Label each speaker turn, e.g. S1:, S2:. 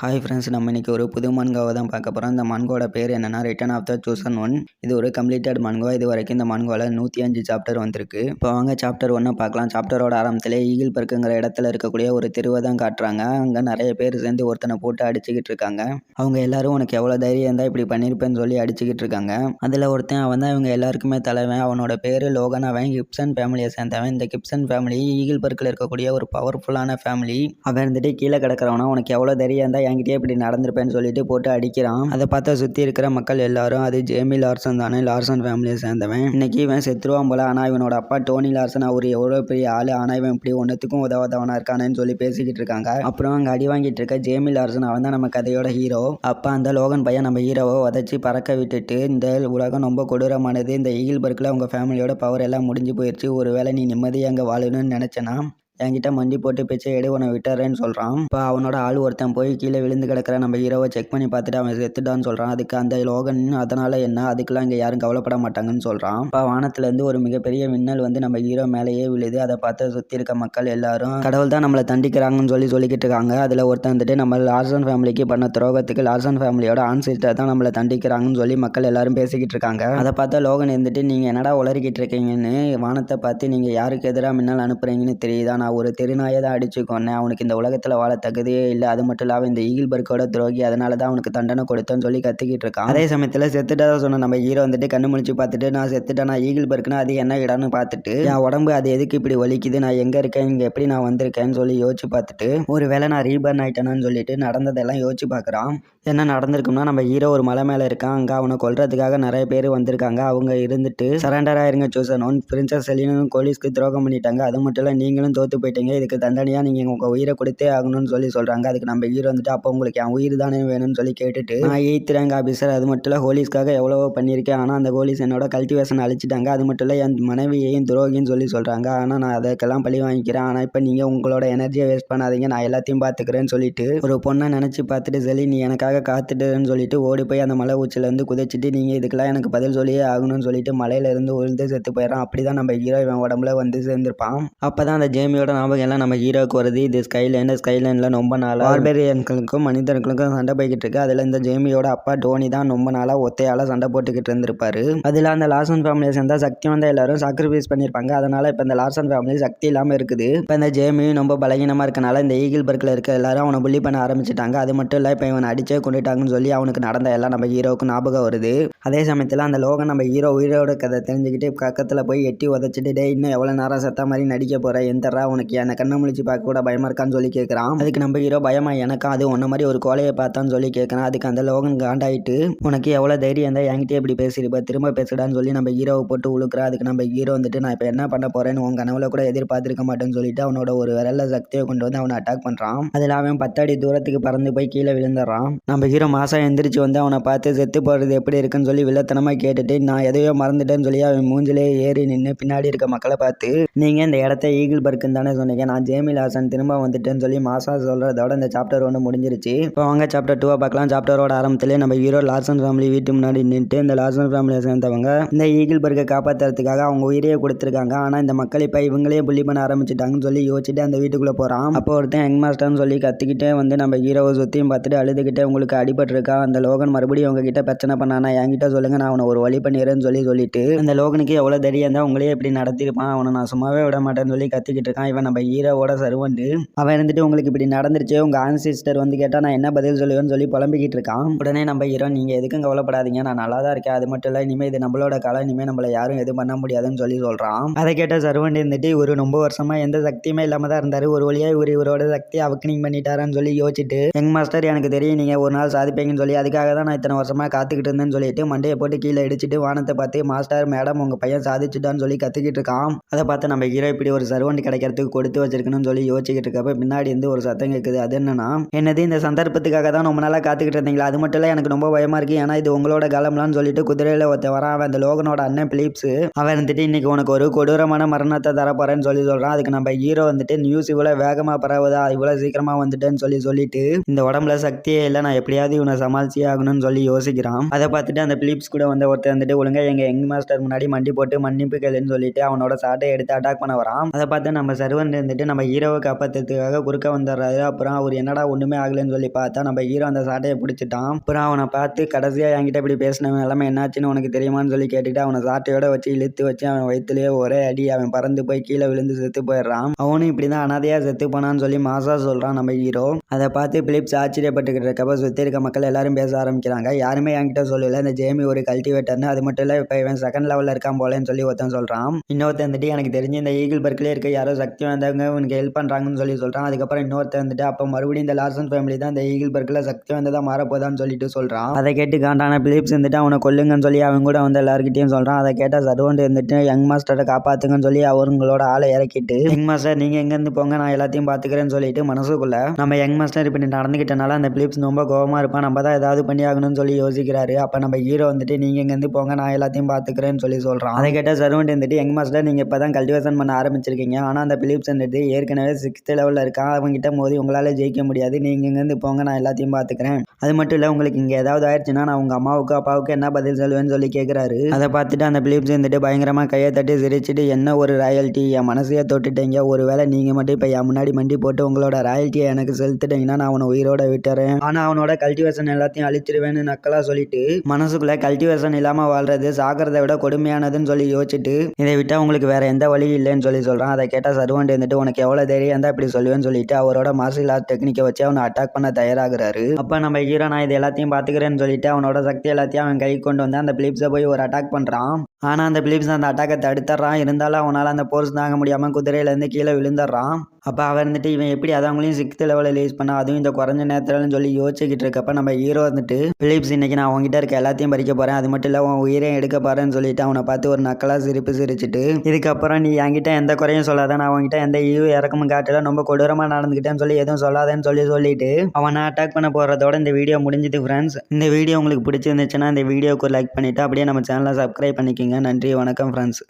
S1: Hi friends நம்ம இன்றைக்கி ஒரு புது மன்காவை தான் பார்க்க போகிறோம் இந்த மன்கோட பேர் என்னன்னா return of the chosen one இது ஒரு கம்ப்ளீட்டட் மன்கோ இது வரைக்கும் இந்த மன்கோவில் நூற்றி அஞ்சு சாப்டர் வந்திருக்கு. இப்போ வாங்க சாப்டர் ஒன்றை பார்க்கலாம். சாப்டரோட ஆரம்பத்திலே ஈகிள் பர்க்குங்கிற இடத்துல இருக்கக்கூடிய ஒரு தெருவை தான் காட்டுறாங்க. அங்கே நிறைய பேர் சேர்ந்து ஒருத்தனை போட்டு அடிச்சுக்கிட்டு இருக்காங்க. அவங்க எல்லாரும் உனக்கு எவ்வளோ தைரியம் இருந்தால் இப்படி பண்ணியிருப்பேன்னு சொல்லி அடிச்சுக்கிட்டு இருக்காங்க. அதில் ஒருத்தன் அவன் தான் இவங்க எல்லாருக்குமே தலைவன். அவனோட பேர் லோகன். அவன் கிப்சன் ஃபேமிலியை சேர்ந்தவன். இந்த கிப்சன் ஃபேமிலி ஈகிள் பர்க்கில் இருக்கக்கூடிய ஒரு பவர்ஃபுல்லான ஃபேமிலி அவன் இருந்துட்டு கீழே கிடக்கிறவனா உனக்கு எவ்வளோ தைரியம் இருந்தால் என்கிட்டயே இப்படி நடந்திருப்பேன்னு சொல்லிட்டு போட்டு அடிக்கிறான். அதை பார்த்தா சுற்றி இருக்கிற மக்கள் எல்லாரும் அது ஜேமி லார்சன் தானே லார்சன் ஃபேமிலியை சேர்ந்தவன். இன்னைக்கு இவன் செத்துருவான் போல ஆனால் இவனோட அப்பா டோனி லார்சன் அவர் எவ்வளோ பெரிய ஆள் ஆனால் இவன் இப்படி ஒன்றுத்துக்கும் உதவாதவனா இருக்கானேன்னு சொல்லி பேசிக்கிட்டு இருக்காங்க. அப்புறம் அங்கே அடி வாங்கிட்டு இருக்க ஜேமி லார்சன் அவன் தான் நம்ம கதையோட ஹீரோ அப்போ அந்த லோகன் பையன் நம்ம ஹீரோவை உதச்சி பறக்க விட்டுட்டு இந்த உலகம் ரொம்ப கொடூரமானது இந்த ஈகிள் பர்க்கில் உங்கள் ஃபேமிலியோட பவர் எல்லாம் முடிஞ்சு போயிடுச்சு ஒருவேளை நீ நிம்மதியாக அங்கே வாழணும்னு நினச்சேன்னா என்கிட்ட மண்டி போட்டு பிச்சை எடு உன்னை விட்டுறேன்னு சொல்கிறான் இப்போ அவனோட ஆள் ஒருத்தன் போய் கீழே விழுந்து கிடக்கிற நம்ம ஹீரோவை செக் பண்ணி பார்த்துட்டு அவன் செத்துட்டான்னு சொல்கிறான் அதுக்கு அந்த லோகன் அதனால் என்ன? அதுக்கெல்லாம் இங்கே யாரும் கவலைப்பட மாட்டாங்கன்னு சொல்கிறான் இப்போ வானத்துலேருந்து ஒரு மிகப்பெரிய மின்னல் வந்து நம்ம ஹீரோ மேலேயே விழுது. அதை பார்த்து சுற்றி இருக்க மக்கள் எல்லாரும் கடவுள் தான் நம்மளை தண்டிக்கிறாங்கன்னு சொல்லி சொல்லிக்கிட்டு இருக்காங்க. அதில் ஒருத்தன் வந்துட்டு நம்ம லார்சன் ஃபேமிலிக்கு பண்ண துரோகத்துக்கு லார்சன் ஃபேமிலியோட ஆன்சிஸ்டர் தான் நம்மளை தண்டிக்கிறாங்கன்னு சொல்லி மக்கள் எல்லாரும் பேசிக்கிட்டு இருக்காங்க. அதை பார்த்தா லோகன் இருந்துட்டு நீங்கள் என்னடா உளறிக்கிட்டு இருக்கீங்கன்னு? வானத்தை பார்த்து நீங்கள் யாருக்கு எதிராக மின்னல் அனுப்புகிறீங்கன்னு தெரியுதா? நான் ஒரு தெருநாயை தான் அடித்து கொன்னேன் அவனுக்கு இந்த உலகத்தில் வாழ தகுதியே இல்லை. அது மட்டும் இல்லாமல் இந்த ஈகிள்பர்க்கோட துரோகி அதனால தான் அவனுக்கு தண்டனை கொடுத்தேன்னு சொல்லி கத்திக்கிட்டு இருக்கான். அதே சமயத்தில் செத்துட்டதா சொன்ன நம்ம ஹீரோ வந்துட்டு கண்ணு முடிச்சு பார்த்துட்டு நான் செத்துட்டேன். நான் ஈகிள் பர்க்குனா அது என்ன இடம்னு பார்த்துட்டு என் உடம்பு அது எதுக்கு இப்படி வலிக்குது? நான் எங்கே இருக்கேன்? இங்கே எப்படி நான் வந்திருக்கேன்னு சொல்லி யோசிச்சு பார்த்துட்டு ஒரு வேளை நான் ரீபர்ன் ஆயிட்டேனான்னு சொல்லிட்டு நடந்ததெல்லாம் யோசிச்சு பார்க்குறான். என்ன நடந்திருக்கும்னா நம்ம ஹீரோ ஒரு மலை மேலே இருக்கான். அங்கே அவனை கொல்றதுக்காக நிறைய பேர் வந்திருக்காங்க. அவங்க இருந்துட்டு சரண்டர் ஆயிருங்க சூசன் ஒன் பிரின்சஸ் செலினும் போலீஸ்க்கு துரோகம் பண்ணிட்டாங்க. அது மட்டும் இல்லை நீங்களும் தோத்து போயிட்டீங்க. இதுக்கு தண்டனையாக நீங்கள் உங்கள் உயிரை கொடுத்தே ஆகணும்னு சொல்லி சொல்கிறாங்க அதுக்கு நம்ம ஹீரோ வந்துட்டு அப்போ உங்களுக்கு என் உயிர் தானே வேணும்னு சொல்லி கேட்டுட்டு நான் எயித் ரேங்க் ஆஃபீஸர் அது மட்டும் இல்லை ஹோலீஸ்க்காக எவ்வளவோ பண்ணியிருக்கேன். ஆனால் அந்த ஹோலீஸ் என்னோட கல்டிவேஷன் அழிச்சிட்டாங்க. அது மட்டும் இல்லை என் மனைவியையும் துரோகின்னு சொல்லி சொல்கிறாங்க ஆனால் நான் அதுக்கெல்லாம் பழி வாங்கிக்கிறேன். ஆனால் இப்போ நீங்கள் உங்களோட எனர்ஜியை வேஸ்ட் பண்ணாதீங்க. நான் எல்லாத்தையும் பார்த்துக்கிறேன்னு சொல்லிட்டு ஒரு பொண்ணை நினச்சி பார்த்துட்டு சரி நீ எனக்காக காத்துட்டுன்னு சொல்லிட்டு ஓடி போய் அந்த மலை உச்சிலேருந்து குதிச்சிட்டு நீங்கள் இதுக்கெல்லாம் எனக்கு பதில் சொல்லியே ஆகணும்னு சொல்லிட்டு மலையிலேருந்து உழுந்து செத்து போயிடறான். அப்படி தான் நம்ம ஹீரோ இவன் உடம்புல வந்து சேர்ந்துருப்பான். அப்போ தான் அந்த ஜேமியோட ஞாபகம் எல்லாம் நம்ம ஹீரோக்கு வருது. இது ஸ்கைலேண்ட் ஸ்கைலேண்டில் ரொம்ப நாளாக பார்பேரியன்களுக்கும் மனிதர்களுக்கும் சண்டை போய்கிட்டு இருக்கு. அதில் இந்த ஜேமியோட அப்பா டோனி தான் ரொம்ப நாளாக ஒத்தையால் சண்டை போட்டுக்கிட்டு இருந்திருப்பாரு. அதில் அந்த லார்சன் ஃபேமிலியை சேர்ந்தா சக்தி வந்த எல்லாரும் சாக்ரிஃபைஸ் பண்ணியிருப்பாங்க அதனால் இப்போ இந்த லார்சன் ஃபேமிலி சக்தி இல்லாமல் இருக்குது. இப்போ இந்த ஜேமியும் ரொம்ப பலகீனமாக இருக்கனால இந்த ஈகிள் பர்க்கில் இருக்க எல்லாரும் அவனை புள்ளி பண்ண ஆரம்பிச்சிட்டாங்க. அது மட்டும் இல்லை இப்போ இவன் அடிச்சே கொண்டுட்டாங்கன்னு சொல்லி அவனுக்கு நடந்த எல்லாம் நம்ம ஹீரோவுக்கு ஞாபகம் வருது. அதே சமயத்தில் அந்த லோகம் நம்ம ஹீரோ உயிரோட கதை தெரிஞ்சுக்கிட்டு பக்கத்தில் போய் எட்டி உதச்சிட்டு டே இன்னும் எவ்வளோ நேரம் செத்த மாதிரி நடிக்க போகிற எந்தரா உனக்கு என்னை கண்ணை முழிச்சு பார்க்க கூட பயமாக இருக்கான்னு சொல்லி கேட்குறான் அதுக்கு நம்ம ஹீரோ பயமா எனக்கும் அது ஒன்றை மாதிரி ஒரு கோலையை பார்த்தான்னு சொல்லி கேட்குறான் அதுக்கு அந்த லோகன் காண்டாயிட்டு உனக்கு எவ்வளோ தைரியம் இருந்தால் என்கிட்ட இப்படி பேசிருப்ப திரும்ப பேசுடான்னு சொல்லி நம்ம ஹீரோவை போட்டு உழுக்குறா. அதுக்கு நம்ம ஹீரோ வந்துட்டு நான் இப்போ என்ன பண்ண போகிறேன்னு உன் கனவுல கூட எதிர்பார்த்துருக்க மாட்டேன்னு சொல்லிட்டு அவனோட ஒரு விரல சக்தியை கொண்டு வந்து அவனை அட்டாக் பண்ணுறான் அதில் அவன் பத்தடி தூரத்துக்கு பறந்து போய் கீழே விழுந்துடுறான். நம்ம ஹீரோ மாதம் எந்திரிச்சு வந்து அவனை பார்த்து செத்து போகிறது எப்படி இருக்குன்னு சொல்லி வில்லத்தனமாக கேட்டுட்டு நான் எதையோ மறந்துட்டேன்னு சொல்லி அவன் மூஞ்சிலே ஏறி நின்று பின்னாடி இருக்க மக்களை பார்த்து நீங்கள் இந்த இடத்த ஈகிள் பர்க்குன்னு தானே சொன்னீங்க? நான் ஜேமி லாசன் திரும்ப வந்துட்டேன்னு சொல்லி மாசா சொல்கிறதோட இந்த சாப்டர் ஒன்று முடிஞ்சிருச்சு. இப்போ வாங்க சாப்டர் டூவை பார்க்கலாம். சாப்டரோட ஆரம்பத்திலே நம்ம ஹீரோ லார்சன் ஃபேமிலி வீட்டு முன்னாடி நின்றுட்டு இந்த லார்சன் ஃபேமிலியை சேர்ந்தவங்க இந்த ஈகிள் பர்க்கை காப்பாற்றுறதுக்காக அவங்க உயிரையே கொடுத்துருக்காங்க. ஆனால் இந்த மக்கள் இப்போ இவங்களே புள்ளி பண்ண ஆரம்பிச்சிட்டாங்கன்னு சொல்லி யோசிச்சுட்டு அந்த வீட்டுக்குள்ளே போகிறான் அப்போ ஒருத்தன் ஹெங் மாஸ்டர்னு சொல்லி கத்திக்கிட்டே வந்து நம்ம ஹீரோவை சுற்றியும் பார்த்துட்டு அழுதுகிட்டே உங்களுக்கு அடிபட்டிருக்கா? அந்த லோகன் மறுபடியும் உங்ககிட்ட பிரச்சனை பண்ணானா? என்கிட்ட சொல்லுங்க நான் அவனை ஒரு வழி பண்ணிடுறேன்னு சொல்லி சொல்லிட்டு அந்த லோகனுக்கு எவ்வளோ தைரியம் இருந்தால் உங்களே இப்படி நடத்திருப்பான் அவனை நான் சும்மாவே விட மாட்டேன்னு சொல்லி கத்திக்கிட்டு இருக்கான். இவன் நம்ம ஹீரோவோட சர்வண்டு. அவன் இருந்துட்டு உங்களுக்கு இப்படி நடந்துருச்சு உங்கள் ஆன் சிஸ்டர் வந்து கேட்டால் நான் என்ன பதில் சொல்லுவேன்னு சொல்லி புலம்பிக்கிட்டு இருக்கான். உடனே நம்ம ஹீரோ நீங்கள் எதுக்கும் கவலைப்படாதீங்க நான் நல்லா தான் இருக்கேன். அது மட்டும் இல்லை இனிமேல் இது நம்மளோட கலை இனிமேல் நம்மளை யாரும் எதுவும் பண்ண முடியாதுன்னு சொல்லி சொல்கிறான் அதை கேட்ட சர்வண்ட் இருந்துட்டு இவர் ரொம்ப வருஷமாக எந்த சக்தியுமே இல்லாமல் தான் இருந்தார். ஒரு வழியாக இவர் இவரோட சக்தி அவக்கனிங் பண்ணிட்டாரான்னு சொல்லி யோசிச்சுட்டு எங் மாஸ்டர் எனக்கு தெரியும் நீங்கள் ஒரு நாள் சாதிப்பீங்கன்னு சொல்லி அதுக்காக தான் நான் இத்தனை வருஷமாக காத்துக்கிட்டு இருந்தேன்னு சொல்லிட்டு மண்டையை போட்டு கீழே இடிச்சிட்டு வானத்தை பார்த்து மாஸ்டர் மேடம் உங்கள் பையன் சாதிச்சுட்டான்னு சொல்லி கற்றுக்கிட்டு இருக்கான். அதை பார்த்து நம்ம ஹீரோ இப்படி ஒரு சர்வண்ட் சந்தர்ப்பத்துக்கு கொடுத்து வச்சிருக்கணும்னு சொல்லி யோசிச்சுக்கிட்டு இருக்கப்ப பின்னாடி இருந்து ஒரு சத்தம் கேட்குது. அது என்னன்னா என்னது இந்த சந்தர்ப்பத்துக்காக தான் ரொம்ப நாளாக காத்துக்கிட்டு இருந்தீங்களா? அது மட்டும் இல்லை எனக்கு ரொம்ப பயமா இருக்கு. ஏன்னா இது உங்களோட காலம்லான்னு சொல்லிட்டு குதிரையில ஒருத்தன் வரான். அவன் அந்த லோகனோட அண்ணன் பிலிப்ஸ். அவன் வந்துட்டு இன்னைக்கு உனக்கு ஒரு கொடூரமான மரணத்தை தரப்போறேன்னு சொல்லி சொல்றான். அதுக்கு நம்ம ஹீரோ வந்துட்டு நியூஸ் இவ்வளோ வேகமா பரவுதா? இவ்வளோ சீக்கிரமா வந்துட்டேன்னு சொல்லி சொல்லிட்டு இந்த உடம்புல சக்தியே இல்லை நான் எப்படியாவது இவனை சமாளிச்சே ஆகணும்னு சொல்லி யோசிக்கிறான். அதை பார்த்துட்டு அந்த பிலிப்ஸ் கூட வந்து ஒருத்தர் வந்துட்டு ஒழுங்கா எங்க யங் மாஸ்டர் முன்னாடி மண்டி போட்டு மன்னிப்பு கேளுன்னு சொல்லிட்டு அவனோட சாட்டை எடுத்து அட்டாக் பண்ண வரான். அதை பார்த்து நம்ம சர்வன் இருந்துட்டு நம்ம ஹீரோவை காப்பாற்றுறதுக்காக குறுக்க வந்துடுறாரு. அப்புறம் அவர் என்னடா ஒன்றுமே ஆகலைன்னு சொல்லி பார்த்தா நம்ம ஹீரோ அந்த சாட்டையை பிடிச்சிட்டான். அப்புறம் அவனை பார்த்து கடைசியாக என்கிட்ட இப்படி பேசின நிலமை என்னாச்சுன்னு உனக்கு தெரியுமான்னு சொல்லி கேட்டுட்டு அவனை சாட்டையோட வச்சு இழுத்து வச்சு அவன் வயிற்றுலேயே ஒரே அடி அவன் பறந்து போய் கீழே விழுந்து செத்து போயிடுறான். அவனும் இப்படி தான் அனாதையாக செத்து போனான்னு சொல்லி மாசா சொல்கிறான் நம்ம ஹீரோ. அதை பார்த்து பிலிப்ஸ் ஆச்சரியப்பட்டுக்கிட்டு இருக்கப்ப சுற்றி இருக்க மக்கள் எல்லாரும் பேச ஆரம்பிக்கிறாங்க. யாருமே என்கிட்ட சொல்லல. இந்த ஜேமி ஒரு கல்டிவேட்டர்னு. அது மட்டும் இல்லை இப்போ இவன் செகண்ட் லெவலில் இருக்கான் போலன்னு சொல்லி ஒருத்தன் சொல்கிறான் இன்னொருத்தன் வந்துட்டு எனக்கு தெரிஞ்சு இந்த ஈகிள் பர்க்லேயே இருக்க யாரோ சக்தி வந்தவங்க உனக்கு ஹெல்ப் பண்ணுறாங்கன்னு சொல்லி சொல்கிறான் அதுக்கப்புறம் இன்னொருத்தர் வந்துட்டு அப்போ மறுபடியும் இந்த லார்சன் ஃபேமிலி தான் இந்த ஈகிள் பர்க்கில் சக்தி வந்ததாக மாறப்போதான்னு சொல்லிட்டு சொல்கிறான் அதை கேட்டு காண்டான பிலிப்ஸ் வந்துட்டு அவனை கொல்லுங்கன்னு சொல்லி அவங்க கூட வந்து எல்லாருக்கிட்டையும் சொல்கிறான் அதை கேட்டால் சர்வண்ட் இருந்துட்டு யங் மாஸ்டரை காப்பாற்றுங்கன்னு சொல்லி அவங்களோட ஆளை இறக்கிட்டு யங் மாஸ்டர் நீங்கள் எங்கேருந்து போங்க நான் எல்லாத்தையும் பார்த்துக்கிறேன்னு சொல்லிட்டு மனசுக்குள்ள நம்ம யங் மாஸ்டர் இப்படி நடந்துக்கிட்டனால அந்த பிலிப்ஸ் ரொம்ப கோவமாக இருப்பான். நம்ம தான் ஏதாவது பண்ணி ஆகணும்னு சொல்லி யோசிக்கிறாரு. அப்போ நம்ம ஹீரோ வந்துட்டு நீங்கள் எங்கேருந்து போங்க நான் எல்லாத்தையும் பார்த்துக்கிறேன்னு சொல்லி சொல்கிறான் அதை கேட்டால் சர்வெண்ட் வந்துட்டு யங் மாஸ்டர் நீங்கள் இப்போ தான் கல்டிவேஷன் பண்ண ஆரம்பிச்சிருக்கீங்க. ஆனால் அந்த திலீப் வந்துட்டு ஏற்கனவே சிக்ஸ்த் லெவலில் இருக்கான். அவங்ககிட்ட மோதி உங்களால் ஜெயிக்க முடியாது. நீங்கள் இங்கேருந்து போங்க நான் எல்லாத்தையும் பார்த்துக்கிறேன் அது மட்டும் இல்லை உங்களுக்கு இங்கே ஏதாவது ஆயிடுச்சுன்னா நான் உங்கள் அம்மாவுக்கு அப்பாவுக்கு என்ன பதில் சொல்லுவேன்னு சொல்லி கேட்குறாரு அதை பார்த்துட்டு அந்த பிலிப்ஸ் வந்துட்டு பயங்கரமாக கையை தட்டி சிரிச்சிட்டு என்ன ஒரு ராயல்ட்டி என் மனசையே தொட்டுட்டீங்க. ஒருவேளை நீங்கள் மட்டும் இப்போ என் முன்னாடி மண்டி போட்டு உங்களோட ராயல்ட்டியை எனக்கு செலுத்திட்டீங்கன்னா நான் அவனை உயிரோட விட்டுறேன். ஆனால் அவனோட கல்டிவேஷன் எல்லாத்தையும் அழிச்சிருவேன்னு நக்கலாக சொல்லிட்டு மனசுக்குள்ளே கல்டிவேஷன் இல்லாமல் வாழ்றது சாகிறத விட கொடுமையானதுன்னு சொல்லி யோசிச்சுட்டு இதை விட்டால் உங்களுக்கு வேற எந்த வழியும் இல்லைன்னு சொல்லி சொல்கிறான் அதை கேட்டால் சர்வண்ட் இருந்துட்டு உனக்கு எவ்வளோ தைரியம் தான் இப்படி சொல்லுவேன்னு சொல்லிட்டு அவரோட மார்ஷியல் ஆர்ட் டெக்னிக்கை வச்சு அவனை அட்டாக் பண்ண தயாராகிறாரு. அப்போ நம்ம ஹீரோ நான் இது எல்லாத்தையும் பார்த்துக்கிறேன்னு சொல்லிட்டு அவனோட சக்தி எல்லாத்தையும் அவன் கை கொண்டு வந்து அந்த பிலிப்ஸை போய் ஒரு அட்டாக் பண்ணுறான் ஆனால் அந்த பிலிப்ஸ் அந்த அட்டாக்கை தடுத்துறான். இருந்தாலும் அவனால் அந்த போர்ஸ் தாங்க முடியாமல் குதிரையிலேருந்து கீழே விழுந்துடுறான். அப்போ அவன் வந்துட்டு இவன் எப்படி அதவங்களையும் சிக்ஸ்த் லெவலில் ரிலீஸ் பண்ணா? அதுவும் இந்த குறைஞ்ச நேரத்துலன்னு சொல்லி யோசிச்சுக்கிட்டு இருக்கப்ப நம்ம ஹீரோ வந்துட்டு பிலிப்ஸ் இன்னைக்கு நான் உங்ககிட்ட இருக்க எல்லாத்தையும் பறிக்க போகிறேன் அது மட்டும் இல்லை உன் உயிரையும் எடுக்க போகிறேன்னு சொல்லிட்டு அவனை பார்த்து ஒரு நக்கலாக சிரிப்பு சிரிச்சிட்டு இதுக்கப்புறம் நீ என்கிட்ட எந்த குறையும் சொல்லாத. நான் உங்ககிட்ட எந்த ஈவு இறக்கமும் காட்டல. ரொம்ப கொடூரமாக நடந்துக்கிட்டேன்னு சொல்லி எதுவும் சொல்லாதேன்னு சொல்லி சொல்லிட்டு அவனை அட்டாக் பண்ண போகிறதோட இந்த வீடியோ முடிஞ்சுது ஃப்ரெண்ட்ஸ் இந்த வீடியோ உங்களுக்கு பிடிச்சிருந்துச்சுன்னா இந்த வீடியோக்கு லைக் பண்ணிவிட்டு அப்படியே நம்ம சேனலை சப்ஸ்கிரைப் பண்ணிக்கோங்க. நன்றி வணக்கம் ஃப்ரெண்ட்ஸ்